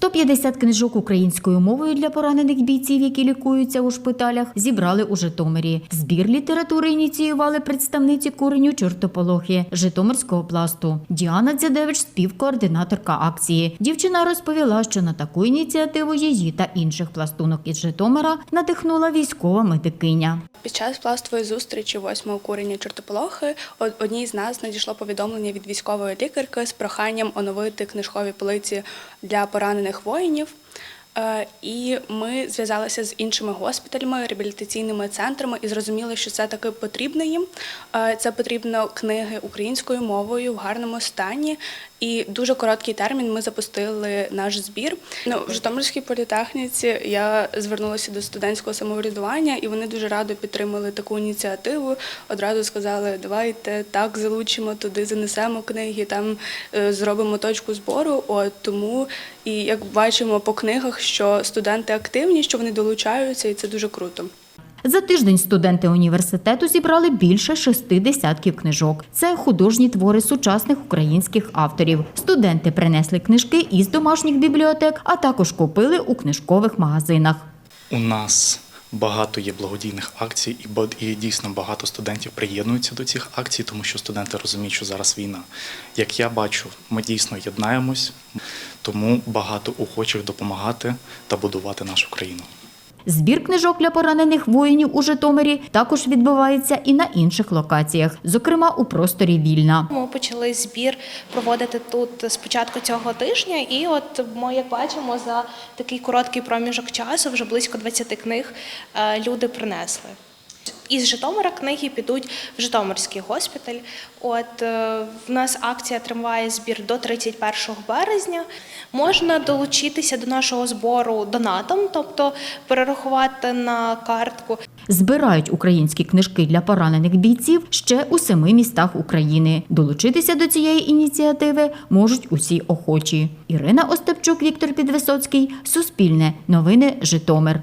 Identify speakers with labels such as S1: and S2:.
S1: 150 книжок українською мовою для поранених бійців, які лікуються у шпиталях, зібрали у Житомирі. Збір літератури ініціювали представниці куреню чортополохи Житомирського пласту. Діана Дзядевич, співкоординаторка акції. Дівчина розповіла, що на таку ініціативу її та інших пластунок із Житомира надихнула військова медикиня.
S2: Під час пластової зустрічі восьмого курення чортополохи од- одній з нас надійшло повідомлення від військової лікарки з проханням оновити книжкові полиці для поранених воїнів. Е, І ми зв'язалися з іншими госпіталями, реабілітаційними центрами і зрозуміли, що це таки потрібно їм. Е, Це потрібно книги українською мовою в гарному стані. І дуже короткий термін ми запустили наш збір. Ну, в Житомирській політехніці я звернулася до студентського самоврядування, і вони дуже радо підтримали таку ініціативу. Одразу сказали, давайте так залучимо туди, занесемо книги, там е, зробимо точку збору. От тому і як бачимо по книгах, що студенти активні, що вони долучаються, і це дуже круто.
S1: За тиждень студенти університету зібрали більше шести десятків книжок. Це художні твори сучасних українських авторів. Студенти принесли книжки із домашніх бібліотек, а також купили у книжкових магазинах.
S3: У нас багато є благодійних акцій, і дійсно багато студентів приєднуються до цих акцій, тому що студенти розуміють, що зараз війна. Як я бачу, ми дійсно єднаємось, тому багато охочих допомагати та будувати нашу країну.
S1: Збір книжок для поранених воїнів у Житомирі також відбувається і на інших локаціях, зокрема у просторі Вільна.
S4: Ми почали збір проводити тут з початку цього тижня, і от ми, як бачимо, за такий короткий проміжок часу вже близько 20 книг е, люди принесли. Із Житомира книги підуть в Житомирський госпіталь. От е, в нас акція триває збір до 31 березня. Можна долучитися до нашого збору донатом, тобто перерахувати на картку.
S1: Збирають українські книжки для поранених бійців ще у семи містах України. Долучитися до цієї ініціативи можуть усі охочі. Ірина Остапчук, Віктор Підвисоцький, Суспільне, Новини Житомир.